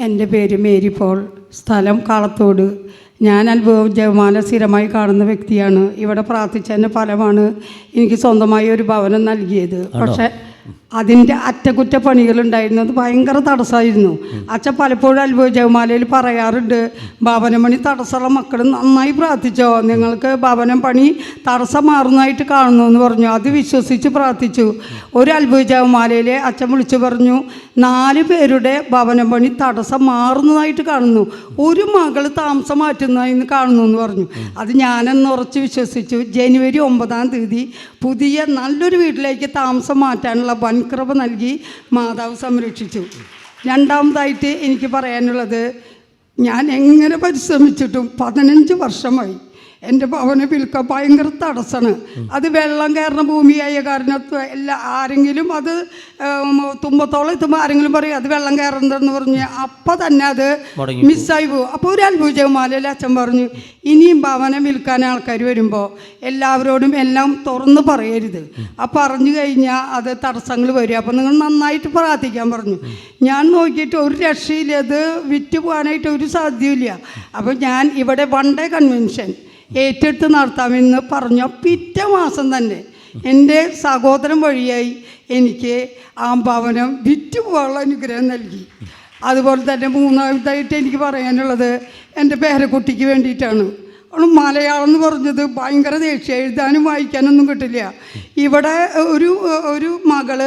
എന്റെ പേര് Mary Paul. സ്ഥലം കാളത്തോട്. ഞാൻ അനുഭവം ജവമാന സ്ഥിരമായി കാണുന്ന വ്യക്തിയാണ്. ഇവിടെ പ്രാർത്ഥിച്ചതിന്റെ ഫലമാണ് എനിക്ക് സ്വന്തമായി ഒരു ഭവനം നൽകിയത്. പക്ഷേ അതിന്റെ അറ്റകുറ്റപ്പണികളുണ്ടായിരുന്നു അത് ഭയങ്കര തടസ്സമായിരുന്നു. അച്ഛൻ പലപ്പോഴും അത്ഭുത ജവമാലയിൽ പറയാറുണ്ട് ഭവനമണി തടസ്സമുള്ള മക്കൾ നന്നായി പ്രാർത്ഥിച്ചോ? നിങ്ങൾക്ക് ഭവനം പണി തടസ്സം മാറുന്നതായിട്ട് കാണുന്നു എന്ന് പറഞ്ഞു. അത് വിശ്വസിച്ച് പ്രാർത്ഥിച്ചു. ഒരു അത്ഭുത ജവമാലയിലെ അച്ഛൻ വിളിച്ചു പറഞ്ഞു നാല് പേരുടെ ഭവനം പണി തടസ്സം മാറുന്നതായിട്ട് കാണുന്നു. ഒരു മകൾ താമസം മാറ്റുന്നതായി കാണുന്നു എന്ന് പറഞ്ഞു. അത് ഞാനെന്ന് ഉറച്ച് വിശ്വസിച്ചു. ജനുവരി ഒമ്പതാം തീയതി പുതിയ നല്ലൊരു വീട്ടിലേക്ക് താമസം മാറ്റാനുള്ള വൻകൃപ നൽകി മാതാവ് സംരക്ഷിച്ചു. രണ്ടാമതായിട്ട് എനിക്ക് പറയാനുള്ളത് ഞാൻ എങ്ങനെ പരിശ്രമിച്ചിട്ടും പതിനഞ്ച് വർഷമായി എന്റെ ഭവന വിൽക്ക ഭയങ്കര തടസ്സമാണ് അത് വെള്ളം കയറുന്ന ഭൂമിയായ കാരണത്ത് എല്ലാ ആരെങ്കിലും അത് തുമ്പത്തോളം എത്തുമ്പോൾ ആരെങ്കിലും പറയും അത് വെള്ളം കയറുന്നതെന്ന് പറഞ്ഞ്. അപ്പം തന്നെ അത് മിസ്സായി പോകും അപ്പോൾ ഒരു അത്ഭുതമാലയിൽ അച്ഛൻ പറഞ്ഞു ഇനിയും ഭവനം വിൽക്കാൻ ആൾക്കാർ വരുമ്പോൾ എല്ലാവരോടും എല്ലാം തുറന്ന് പറയരുത്. ആ പറഞ്ഞു കഴിഞ്ഞാൽ അത് തടസ്സങ്ങൾ വരും. അപ്പം നിങ്ങൾ നന്നായിട്ട് പ്രാർത്ഥിക്കാൻ പറഞ്ഞു. ഞാൻ നോക്കിയിട്ട് ഒരു രക്ഷയില്ല. അത് വിറ്റ് പോകാനായിട്ട് ഒരു സാധ്യമില്ല അപ്പോൾ ഞാൻ ഇവിടെ വൺ ഡേ കൺവെൻഷൻ. ഏറ്റെടുത്ത് നടത്താമെന്ന് പറഞ്ഞ പിറ്റ മാസം തന്നെ എന്റെ സഹോദരൻ വഴിയായി എനിക്ക് ആ ഭവനം വിറ്റുപോകാനുള്ള അനുഗ്രഹം നൽകി. അതുപോലെ തന്നെ മൂന്നാമതായിട്ട് എനിക്ക് പറയാനുള്ളത് എന്റെ പേരക്കുട്ടിക്ക് വേണ്ടിയിട്ടാണ്. അവൾ മലയാളം എന്ന് പറഞ്ഞത് ഭയങ്കര ദേഷ്യം. എഴുതാനും വായിക്കാനൊന്നും കിട്ടില്ല. ഇവിടെ ഒരു ഒരു മകൾ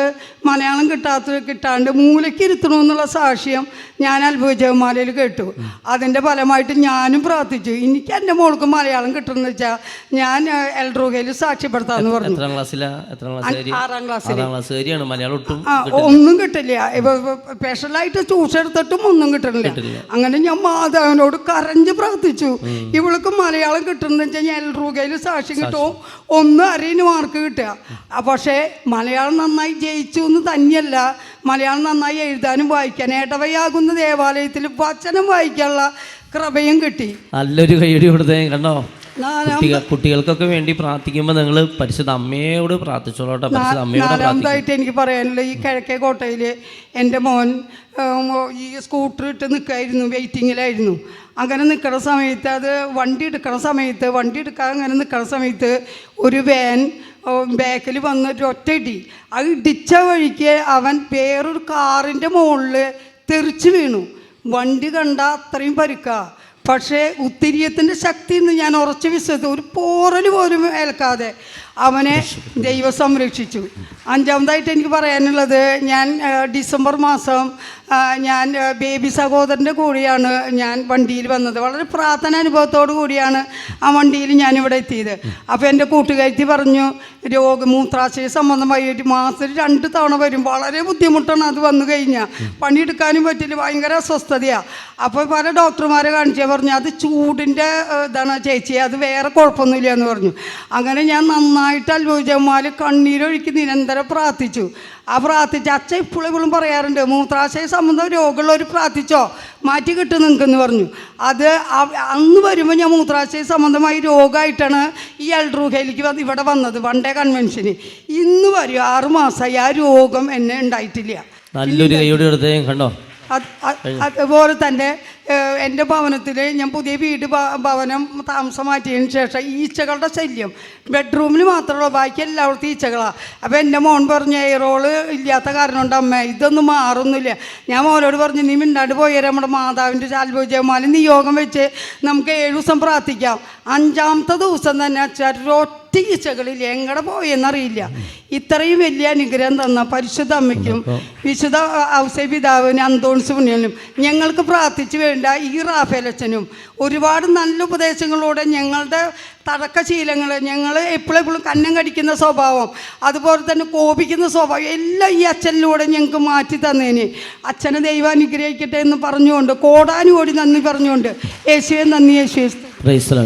മലയാളം കിട്ടാത്ത കിട്ടാണ്ട് മൂലയ്ക്ക് ഇരുത്തണമെന്നുള്ള സാക്ഷ്യം ഞാൻ അത്ഭുതമാലയിൽ കേട്ടു. അതിന്റെ ഫലമായിട്ട് ഞാനും പ്രാർത്ഥിച്ചു. എനിക്ക് എന്റെ മോൾക്ക് മലയാളം കിട്ടുമെന്ന് വെച്ചാൽ ഞാൻ എൽഡ്രോഗയിൽ സാക്ഷ്യപ്പെടുത്താന്ന് പറഞ്ഞു. ആറാം ക്ലാസ്സിൽ ഒന്നും കിട്ടില്ല. സ്പെഷ്യലായിട്ട് ട്യൂഷൻ എടുത്തിട്ടും ഒന്നും കിട്ടണില്ല. അങ്ങനെ ഞാൻ മാതാവിനോട് കരഞ്ഞ് പ്രാർത്ഥിച്ചു. ഇവൾക്ക് മലയാളം കിട്ടണമെന്ന് വെച്ചാൽ ഞാൻ റൂകയിൽ സാക്ഷ്യം കിട്ടുമോ ഒന്നും അറിയുന്ന മാർക്ക് കിട്ടുക. പക്ഷേ മലയാളം നന്നായി ജയിച്ചു എന്ന് തന്നെയല്ല മലയാളം നന്നായി എഴുതാനും വായിക്കാൻ ഏട്ടവയാകുന്ന ദേവാലയത്തിൽ വചനം വായിക്കാനുള്ള കൃപയും കിട്ടി. നല്ലൊരു കൈയടി കൊടുത്തേ കണ്ടോ? കുട്ടികൾ കുട്ടികൾക്കൊക്കെ വേണ്ടി പ്രാർത്ഥിക്കുമ്പോൾ നിങ്ങൾ പരിശുദ്ധ അമ്മയോട് പ്രാർത്ഥിച്ചോളട്ടെ പരിശുദ്ധ അമ്മയോട് നാലാമതായിട്ട് എനിക്ക് പറയാനുള്ള ഈ കിഴക്കേ കോട്ടയിൽ എന്റെ മോൻ ഉം, ഈ സ്കൂട്ടർ ഇട്ട് നിൽക്കായിരുന്നു വെയിറ്റിങ്ങിലായിരുന്നു. അങ്ങനെ നിൽക്കുന്ന സമയത്ത് അത് വണ്ടി എടുക്കുന്ന സമയത്ത് വണ്ടി എടുക്കാൻ അങ്ങനെ നിൽക്കുന്ന സമയത്ത് ഒരു വാൻ ബാക്കിൽ വന്നിട്ട് ഒറ്റയിടി. അത് ഇടിച്ച വഴിക്ക് അവൻ വേറൊരു കാറിന്റെ മുകളിൽ തെറിച്ച് വീണു. വണ്ടി കണ്ട അത്രയും പരുക്കാ. പക്ഷേ ഉത്തിരിയത്തിന്റെ ശക്തി എന്ന് ഞാൻ ഉറച്ചു വിശ്വസിച്ചു. ഒരു പോറൽ പോലും ഏൽക്കാതെ. അവനെ ദൈവം സംരക്ഷിച്ചു. അഞ്ചാമതായിട്ട് എനിക്ക് പറയാനുള്ളത് ഞാൻ ഡിസംബർ മാസം ഞാൻ ബേബി സഹോദരന്റെ കൂടെയാണ് ഞാൻ വണ്ടിയിൽ വന്നത്. വളരെ പ്രാർത്ഥന അനുഭവത്തോടു കൂടിയാണ് ആ വണ്ടിയിൽ ഞാൻ ഇവിടെ എത്തിയത്. അപ്പോൾ എന്റെ കൂട്ടുകാരി പറഞ്ഞു രോഗ മൂത്രാശയ സംബന്ധമായി ഒരു മാസത്തിൽ രണ്ട് തവണ വരും. വളരെ ബുദ്ധിമുട്ടാണ് അത് വന്നു കഴിഞ്ഞാൽ പണിയെടുക്കാനും പറ്റില്ല ഭയങ്കര അസ്വസ്ഥതയാണ് അപ്പോൾ പല ഡോക്ടർമാരെ കാണിച്ചാൽ പറഞ്ഞു അത് ചൂടിന്റെ ഇതാണ് ചേച്ചി അത് വേറെ കുഴപ്പമൊന്നുമില്ല എന്ന് പറഞ്ഞു. അങ്ങനെ ഞാൻ നന്നായിട്ട് അത്ഭുതമാൽ കണ്ണീരൊഴുക്കി നിരന്തരം പ്രാർത്ഥിച്ചു. ആ പ്രാർത്ഥിച്ച് അച്ഛൻ ഇപ്പോഴും ഇപ്പോഴും പറയാറുണ്ട് മൂത്രാശയ സംബന്ധം രോഗമുള്ളവർ പ്രാർത്ഥിച്ചോ? മാറ്റി കിട്ടും നിങ്ങൾക്കെന്ന് പറഞ്ഞു. അത് അന്ന് വരുമ്പോൾ ഞാൻ മൂത്രാശയ സംബന്ധമായി രോഗമായിട്ടാണ് ഈ അൾട്രൂഹയിലേക്ക് വന്ന് ഇവിടെ വന്നത് വൺ ഡേ കൺവെൻഷന് ഇന്ന് വരും ആറുമാസമായി ആ രോഗം എന്നെ ഉണ്ടായിട്ടില്ല. നല്ലൊരു കൈയോട് കണ്ടോ? അത് അത് അതുപോലെ തന്നെ എന്റെ ഭവനത്തിൽ ഞാൻ പുതിയ വീട് ഭവനം താമസം മാറ്റിയതിന് ശേഷം ഈച്ചകളുടെ ശല്യം. ബെഡ്റൂമിൽ ഉള്ളൂ ബാക്കി എല്ലായിടത്തും ഈച്ചകളാണ് അപ്പോൾ എന്റെ മോൻ പറഞ്ഞ എയറോൾ ഇല്ലാത്ത കാരണം അമ്മ ഇതൊന്നും മാറുന്നില്ല ഞാൻ മോനോട് പറഞ്ഞു നീ മിണ്ടാണ്ട് പോയാൽ നമ്മുടെ മാതാവിന്റെ ചാൽഭോജമാല നിയോഗം വെച്ച് നമുക്ക് ഏഴ് ദിവസം പ്രാർത്ഥിക്കാം. അഞ്ചാമത്തെ ദിവസം തന്നെ അച്ഛാ ഒറ്റ ഈച്ചകളില്ല എങ്ങടെ പോയെന്നറിയില്ല. ഇത്രയും വലിയ അനുഗ്രഹം തന്ന പരിശുദ്ധ അമ്മയ്ക്കും വിശുദ്ധ ഔസേ പിതാവിന് അന്തോണിസ് പുണ്യനും ഞങ്ങൾക്ക് പ്രാർത്ഥിച്ചു വേണ്ട ഈ റാഫേലച്ചനും ഒരുപാട് നല്ല ഉപദേശങ്ങളോടെ ഞങ്ങളുടെ തടക്കശീലങ്ങൾ ഞങ്ങൾ എപ്പോഴെപ്പോഴും കന്നം കടിക്കുന്ന സ്വഭാവം അതുപോലെ തന്നെ കോപിക്കുന്ന സ്വഭാവം എല്ലാം ഈ അച്ഛനിലൂടെ ഞങ്ങൾക്ക് മാറ്റി തന്നേന്. അച്ഛനെ ദൈവം അനുഗ്രഹിക്കട്ടെ എന്ന് പറഞ്ഞുകൊണ്ട് കോടാനുകോടി നന്ദി പറഞ്ഞുകൊണ്ട് യേശുവെ നന്ദി യേശുവെ. പ്രൈസ്